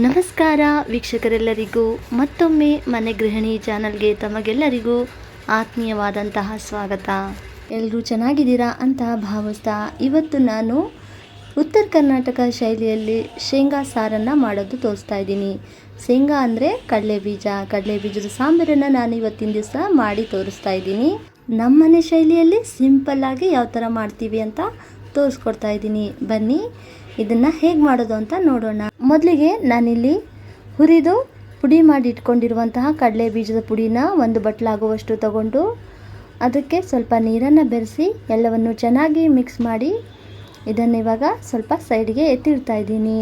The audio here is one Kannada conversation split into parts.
ನಮಸ್ಕಾರ ವೀಕ್ಷಕರೆಲ್ಲರಿಗೂ. ಮತ್ತೊಮ್ಮೆ ಮನೆ ಗೃಹಿಣಿ ಚಾನಲ್ಗೆ ತಮಗೆಲ್ಲರಿಗೂ ಆತ್ಮೀಯವಾದಂತಹ ಸ್ವಾಗತ. ಎಲ್ಲರೂ ಚೆನ್ನಾಗಿದ್ದೀರಾ ಅಂತ ಭಾವಿಸ್ತಾ ಇವತ್ತು ನಾನು ಉತ್ತರ ಕರ್ನಾಟಕ ಶೈಲಿಯಲ್ಲಿ ಶೇಂಗಾ ಸಾರನ್ನು ಮಾಡೋದು ತೋರಿಸ್ತಾ ಇದ್ದೀನಿ. ಶೇಂಗಾ ಅಂದರೆ ಕಡಲೆ ಬೀಜ. ಕಡಲೆ ಬೀಜದ ಸಾಂಬಾರನ್ನು ನಾನು ಇವತ್ತಿನ ದಿವಸ ಮಾಡಿ ತೋರಿಸ್ತಾ ಇದ್ದೀನಿ. ನಮ್ಮನೆ ಶೈಲಿಯಲ್ಲಿ ಸಿಂಪಲ್ಲಾಗಿ ಯಾವ ಥರ ಮಾಡ್ತೀವಿ ಅಂತ ತೋರಿಸ್ಕೊಡ್ತಾ ಇದ್ದೀನಿ. ಬನ್ನಿ. ಇದನ್ನು ಹೇಗೆ ಮಾಡೋದು ಅಂತ ನೋಡೋಣ. ಮೊದಲಿಗೆ ನಾನಿಲ್ಲಿ ಹುರಿದು ಪುಡಿ ಮಾಡಿ ಇಟ್ಕೊಂಡಿರುವಂತಹ ಕಡಲೆ ಬೀಜದ ಪುಡಿನ ಒಂದು ಬಟ್ಲಾಗುವಷ್ಟು ತಗೊಂಡು ಅದಕ್ಕೆ ಸ್ವಲ್ಪ ನೀರನ್ನು ಬೆರೆಸಿ ಎಲ್ಲವನ್ನು ಚೆನ್ನಾಗಿ ಮಿಕ್ಸ್ ಮಾಡಿ ಇದನ್ನು ಇವಾಗ ಸ್ವಲ್ಪ ಸೈಡ್ಗೆ ಎತ್ತಿಡ್ತಾ ಇದ್ದೀನಿ.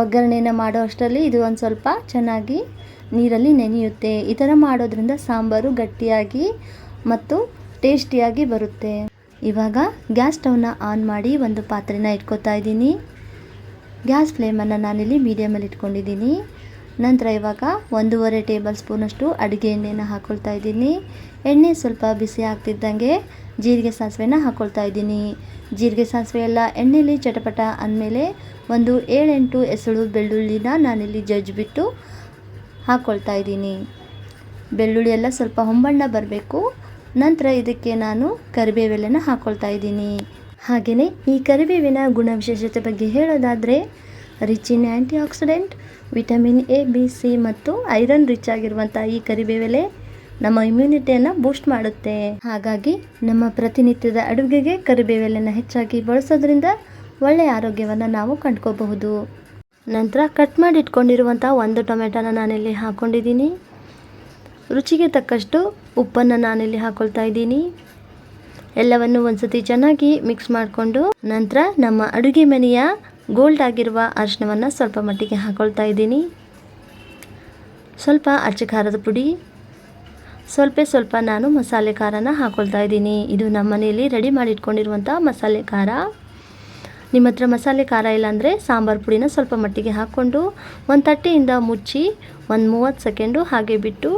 ಒಗ್ಗರಣೆನ ಮಾಡೋ ಅಷ್ಟರಲ್ಲಿ ಇದು ಒಂದು ಸ್ವಲ್ಪ ಚೆನ್ನಾಗಿ ನೀರಲ್ಲಿ ನೆನೆಯುತ್ತೆ. ಈ ಥರ ಮಾಡೋದ್ರಿಂದ ಸಾಂಬಾರು ಗಟ್ಟಿಯಾಗಿ ಮತ್ತು ಟೇಸ್ಟಿಯಾಗಿ ಬರುತ್ತೆ. ಇವಾಗ ಗ್ಯಾಸ್ ಸ್ಟವ್ನ ಆನ್ ಮಾಡಿ ಒಂದು ಪಾತ್ರೆನ ಇಟ್ಕೊತಾ ಇದ್ದೀನಿ. ಗ್ಯಾಸ್ ಫ್ಲೇಮನ್ನು ನಾನಿಲ್ಲಿ ಮೀಡಿಯಮಲ್ಲಿ ಇಟ್ಕೊಂಡಿದ್ದೀನಿ. ನಂತರ ಇವಾಗ ಒಂದೂವರೆ ಟೇಬಲ್ ಸ್ಪೂನಷ್ಟು ಅಡುಗೆ ಎಣ್ಣೆನ ಹಾಕ್ಕೊಳ್ತಾ ಇದ್ದೀನಿ. ಎಣ್ಣೆ ಸ್ವಲ್ಪ ಬಿಸಿ ಆಗ್ತಿದ್ದಂಗೆ ಜೀರಿಗೆ ಸಾಸಿವೆನ ಹಾಕ್ಕೊಳ್ತಾ ಇದ್ದೀನಿ. ಜೀರಿಗೆ ಸಾಸಿವೆ ಎಲ್ಲ ಎಣ್ಣೆಯಲ್ಲಿ ಚಟಪಟ ಅಂದಮೇಲೆ ಒಂದು ಏಳೆಂಟು ಎಸಳು ಬೆಳ್ಳುಳ್ಳಿನ ನಾನಿಲ್ಲಿ ಜಜ್ಜಿಬಿಟ್ಟು ಹಾಕ್ಕೊಳ್ತಾ ಇದ್ದೀನಿ. ಬೆಳ್ಳುಳ್ಳಿ ಎಲ್ಲ ಸ್ವಲ್ಪ ಹೊಂಬಣ್ಣ ಬರಬೇಕು. ನಂತರ ಇದಕ್ಕೆ ನಾನು ಕರಿಬೇವೆಲ್ಲನ ಹಾಕ್ಕೊಳ್ತಾ ಇದ್ದೀನಿ. ಹಾಗೆಯೇ ಈ ಕರಿಬೇವಿನ ಗುಣವಿಶೇಷತೆ ಬಗ್ಗೆ ಹೇಳೋದಾದರೆ rich in antioxidant vitamin A B C ಮತ್ತು ಐರನ್ ರಿಚ್ ಆಗಿರುವಂಥ ಈ ಕರಿಬೇವೆಲೆ ನಮ್ಮ ಇಮ್ಯುನಿಟಿಯನ್ನು ಬೂಸ್ಟ್ ಮಾಡುತ್ತೆ. ಹಾಗಾಗಿ ನಮ್ಮ ಪ್ರತಿನಿತ್ಯದ ಅಡುಗೆಗೆ ಕರಿಬೇವೆಲೆನ ಹೆಚ್ಚಾಗಿ ಬಳಸೋದ್ರಿಂದ ಒಳ್ಳೆಯ ಆರೋಗ್ಯವನ್ನು ನಾವು ಕಂಡ್ಕೋಬಹುದು. ನಂತರ ಕಟ್ ಮಾಡಿ ಇಟ್ಕೊಂಡಿರುವಂಥ ಒಂದು ಟೊಮೆಟೊನ ನಾನಿಲ್ಲಿ ಹಾಕ್ಕೊಂಡಿದ್ದೀನಿ ರುಚಿಗೆ ತಕ್ಕಷ್ಟು ಉಪ್ಪನ್ನು ನಾನಿಲ್ಲಿ ಹಾಕ್ಕೊಳ್ತಾ ಇದ್ದೀನಿ. ಎಲ್ಲವನ್ನು ಒಂದ್ಸತಿ ಚೆನ್ನಾಗಿ ಮಿಕ್ಸ್ ಮಾಡಿಕೊಂಡು ನಂತರ ನಮ್ಮ ಅಡುಗೆ ಮನೆಯ ಗೋಲ್ಡ್ ಆಗಿರುವ ಅರಿಶಿನವನ್ನು ಸ್ವಲ್ಪ ಮಟ್ಟಿಗೆ ಹಾಕ್ಕೊಳ್ತಾ ಇದ್ದೀನಿ. ಸ್ವಲ್ಪ ಅಚ್ಚ ಖಾರದ ಪುಡಿ, ಸ್ವಲ್ಪ ಸ್ವಲ್ಪ ನಾನು ಮಸಾಲೆ ಖಾರನ ಹಾಕ್ಕೊಳ್ತಾ ಇದ್ದೀನಿ. ಇದು ನಮ್ಮ ಮನೆಯಲ್ಲಿ ರೆಡಿ ಮಾಡಿ ಇಟ್ಕೊಂಡಿರುವಂಥ ಮಸಾಲೆ ಖಾರ. ನಿಮ್ಮ ಹತ್ರ ಮಸಾಲೆ ಖಾರ ಇಲ್ಲಾಂದರೆ ಸಾಂಬಾರು ಪುಡಿನ ಸ್ವಲ್ಪ ಮಟ್ಟಿಗೆ ಹಾಕ್ಕೊಂಡು ಒಂದು ತಟ್ಟೆಯಿಂದ ಮುಚ್ಚಿ ಒಂದು ಮೂವತ್ತು ಸೆಕೆಂಡು ಹಾಗೆ ಬಿಟ್ಟು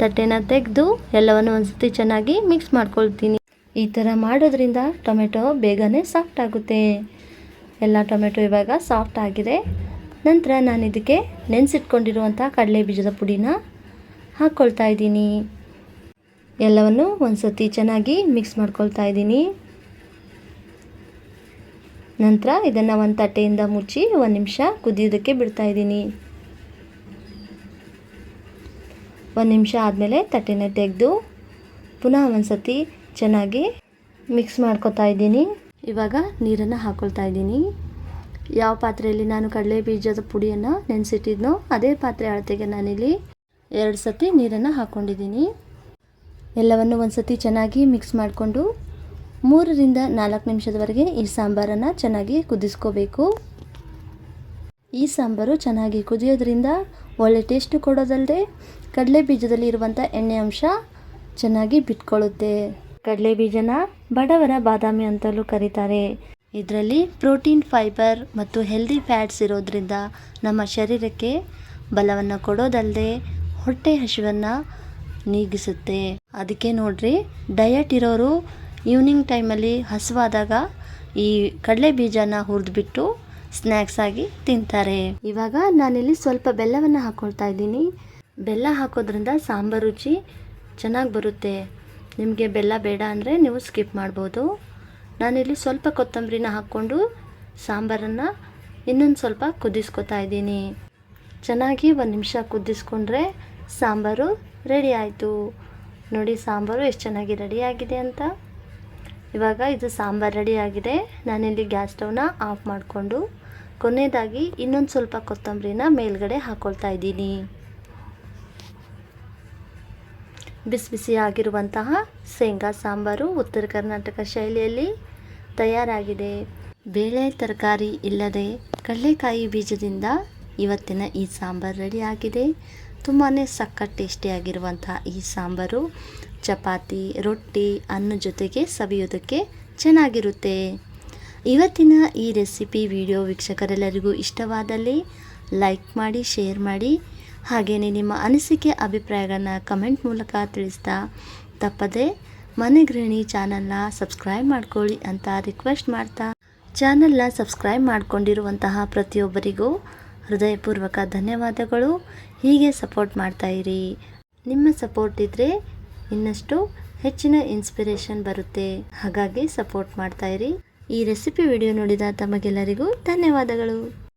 ತಟ್ಟೆನ ತೆಗೆದು ಎಲ್ಲವನ್ನು ಒಂದು ಸತಿ ಚೆನ್ನಾಗಿ ಮಿಕ್ಸ್ ಮಾಡ್ಕೊಳ್ತೀನಿ. ಈ ಥರ ಮಾಡೋದ್ರಿಂದ ಟೊಮೆಟೊ ಬೇಗನೆ ಸಾಫ್ಟ್ ಆಗುತ್ತೆ. ಎಲ್ಲ ಟೊಮೆಟೊ ಇವಾಗ ಸಾಫ್ಟ್ ಆಗಿದೆ. ನಂತರ ನಾನು ಇದಕ್ಕೆ ನೆನೆಸಿಟ್ಕೊಂಡಿರುವಂಥ ಕಡಲೆ ಬೀಜದ ಪುಡಿನ ಹಾಕ್ಕೊಳ್ತಾ ಇದ್ದೀನಿ. ಎಲ್ಲವನ್ನು ಒಂದು ಸತಿ ಚೆನ್ನಾಗಿ ಮಿಕ್ಸ್ ಮಾಡ್ಕೊಳ್ತಾ ಇದ್ದೀನಿ. ನಂತರ ಇದನ್ನು ಒಂದು ತಟ್ಟೆಯಿಂದ ಮುಚ್ಚಿ ಒಂದು ನಿಮಿಷ ಕುದಿಯೋದಕ್ಕೆ ಬಿಡ್ತಾ ಇದ್ದೀನಿ. ಒಂದು ನಿಮಿಷ ಆದಮೇಲೆ ತಟ್ಟೆನ ತೆಗೆದು ಪುನಃ ಒಂದು ಸತಿ ಚೆನ್ನಾಗಿ ಮಿಕ್ಸ್ ಮಾಡ್ಕೊತಾ ಇದ್ದೀನಿ. ಇವಾಗ ನೀರನ್ನು ಹಾಕ್ಕೊಳ್ತಾ ಇದ್ದೀನಿ. ಯಾವ ಪಾತ್ರೆಯಲ್ಲಿ ನಾನು ಕಡಲೆ ಬೀಜದ ಪುಡಿಯನ್ನು ನೆನೆಸಿಟ್ಟಿದ್ನೋ ಅದೇ ಪಾತ್ರೆ ಅಳತೆಗೆ ನಾನಿಲ್ಲಿ ಎರಡು ಸತಿ ನೀರನ್ನು ಹಾಕ್ಕೊಂಡಿದ್ದೀನಿ ಎಲ್ಲವನ್ನು ಒಂದು ಸತಿ ಚೆನ್ನಾಗಿ ಮಿಕ್ಸ್ ಮಾಡಿಕೊಂಡು ಮೂರರಿಂದ ನಾಲ್ಕು ನಿಮಿಷದವರೆಗೆ ಈ ಸಾಂಬಾರನ್ನು ಚೆನ್ನಾಗಿ ಕುದಿಸ್ಕೋಬೇಕು. ಈ ಸಾಂಬಾರು ಚೆನ್ನಾಗಿ ಕುದಿಯೋದ್ರಿಂದ ಒಳ್ಳೆ ಟೇಸ್ಟ್ ಕೊಡೋದಲ್ಲದೆ ಕಡಲೆ ಬೀಜದಲ್ಲಿ ಇರುವಂಥ ಎಣ್ಣೆ ಅಂಶ ಚೆನ್ನಾಗಿ ಬಿಟ್ಕೊಳ್ಳುತ್ತೆ. ಕಡಲೆ ಬೀಜನ ಬಡವರ ಬಾದಾಮಿ ಅಂತಲೂ ಕರೀತಾರೆ. ಇದರಲ್ಲಿ ಪ್ರೋಟೀನ್, ಫೈಬರ್ ಮತ್ತು ಹೆಲ್ದಿ ಫ್ಯಾಟ್ಸ್ ಇರೋದ್ರಿಂದ ನಮ್ಮ ಶರೀರಕ್ಕೆ ಬಲವನ್ನು ಕೊಡೋದಲ್ಲದೆ ಹೊಟ್ಟೆ ಹಸಿವನ್ನು ನೀಗಿಸುತ್ತೆ. ಅದಕ್ಕೆ ನೋಡ್ರಿ, ಡಯಟ್ ಇರೋರು ಈವ್ನಿಂಗ್ ಟೈಮಲ್ಲಿ ಹಸುವಾದಾಗ ಈ ಕಡಲೆ ಬೀಜನ ಹುರಿದ್ಬಿಟ್ಟು ಸ್ನ್ಯಾಕ್ಸ್ ಆಗಿ ತಿಂತಾರೆ. ಇವಾಗ ನಾನಿಲ್ಲಿ ಸ್ವಲ್ಪ ಬೆಲ್ಲವನ್ನು ಹಾಕ್ಕೊಳ್ತಾ ಇದ್ದೀನಿ. ಬೆಲ್ಲ ಹಾಕೋದ್ರಿಂದ ಸಾಂಬಾರು ರುಚಿ ಚೆನ್ನಾಗಿ ಬರುತ್ತೆ. ನಿಮಗೆ ಬೆಲ್ಲ ಬೇಡ ಅಂದರೆ ನೀವು ಸ್ಕಿಪ್ ಮಾಡ್ಬೋದು. ನಾನಿಲ್ಲಿ ಸ್ವಲ್ಪ ಕೊತ್ತಂಬರಿನ ಹಾಕ್ಕೊಂಡು ಸಾಂಬಾರನ್ನು ಇನ್ನೊಂದು ಸ್ವಲ್ಪ ಕುದಿಸ್ಕೊತಾ ಇದ್ದೀನಿ. ಚೆನ್ನಾಗಿ ಒಂದು ನಿಮಿಷ ಕುದಿಸ್ಕೊಂಡ್ರೆ ಸಾಂಬಾರು ರೆಡಿ ಆಯಿತು. ನೋಡಿ ಸಾಂಬಾರು ಎಷ್ಟು ಚೆನ್ನಾಗಿ ರೆಡಿಯಾಗಿದೆ ಅಂತ. ಇವಾಗ ಇದು ಸಾಂಬಾರು ಆಗಿದೆ. ನಾನಿಲ್ಲಿ ಗ್ಯಾಸ್ ಸ್ಟವ್ನ ಆಫ್ ಮಾಡಿಕೊಂಡು ಕೊನೆಯದಾಗಿ ಇನ್ನೊಂದು ಸ್ವಲ್ಪ ಕೊತ್ತಂಬರಿನ ಮೇಲ್ಗಡೆ ಹಾಕ್ಕೊಳ್ತಾ ಇದ್ದೀನಿ. ಬಿಸಿ ಬಿಸಿ ಆಗಿರುವಂತಹ ಶೇಂಗಾ ಸಾಂಬಾರು ಉತ್ತರ ಕರ್ನಾಟಕ ಶೈಲಿಯಲ್ಲಿ ತಯಾರಾಗಿದೆ. ಬೇಳೆ ತರಕಾರಿ ಇಲ್ಲದೆ ಕಡಲೆಕಾಯಿ ಬೀಜದಿಂದ ಇವತ್ತಿನ ಈ ಸಾಂಬಾರು ರೆಡಿಯಾಗಿದೆ ತುಂಬಾ ಸಕ್ಕ ಟೇಸ್ಟಿಯಾಗಿರುವಂಥ ಈ ಸಾಂಬಾರು. ಚಪಾತಿ, ರೊಟ್ಟಿ ಅನ್ನ ಜೊತೆಗೆ ಸವಿಯೋದಕ್ಕೆ ಚೆನ್ನಾಗಿರುತ್ತೆ. ಇವತ್ತಿನ ಈ ರೆಸಿಪಿ ವಿಡಿಯೋ ವೀಕ್ಷಕರೆಲ್ಲರಿಗೂ ಇಷ್ಟವಾದಲ್ಲಿ ಲೈಕ್ ಮಾಡಿ, ಶೇರ್ ಮಾಡಿ ಹಾಗೆಯೇ ನಿಮ್ಮ ಅನಿಸಿಕೆ, ಅಭಿಪ್ರಾಯಗಳನ್ನು ಕಮೆಂಟ್ ಮೂಲಕ ತಿಳಿಸ್ತಾ ತಪ್ಪದೆ ಮನೆ ಗೃಹಿಣಿ ಚಾನಲ್ನ ಸಬ್ಸ್ಕ್ರೈಬ್ ಮಾಡ್ಕೊಳ್ಳಿ ಅಂತ ರಿಕ್ವೆಸ್ಟ್ ಮಾಡ್ತಾ ಚಾನಲ್ನ ಸಬ್ಸ್ಕ್ರೈಬ್ ಮಾಡ್ಕೊಂಡಿರುವಂತಹ ಪ್ರತಿಯೊಬ್ಬರಿಗೂ ಹೃದಯಪೂರ್ವಕ ಧನ್ಯವಾದಗಳು. ಹೀಗೆ ಸಪೋರ್ಟ್ ಮಾಡ್ತಾಯಿರಿ ನಿಮ್ಮ ಸಪೋರ್ಟ್ ಇದ್ದರೆ ಇನ್ನಷ್ಟು ಹೆಚ್ಚಿನ ಇನ್ಸ್ಪಿರೇಷನ್ ಬರುತ್ತೆ. ಹಾಗಾಗಿ ಸಪೋರ್ಟ್ ಮಾಡ್ತಾ ಇರಿ. ಈ ರೆಸಿಪಿ ವಿಡಿಯೋ ನೋಡಿದ ತಮಗೆಲ್ಲರಿಗೂ ಧನ್ಯವಾದಗಳು.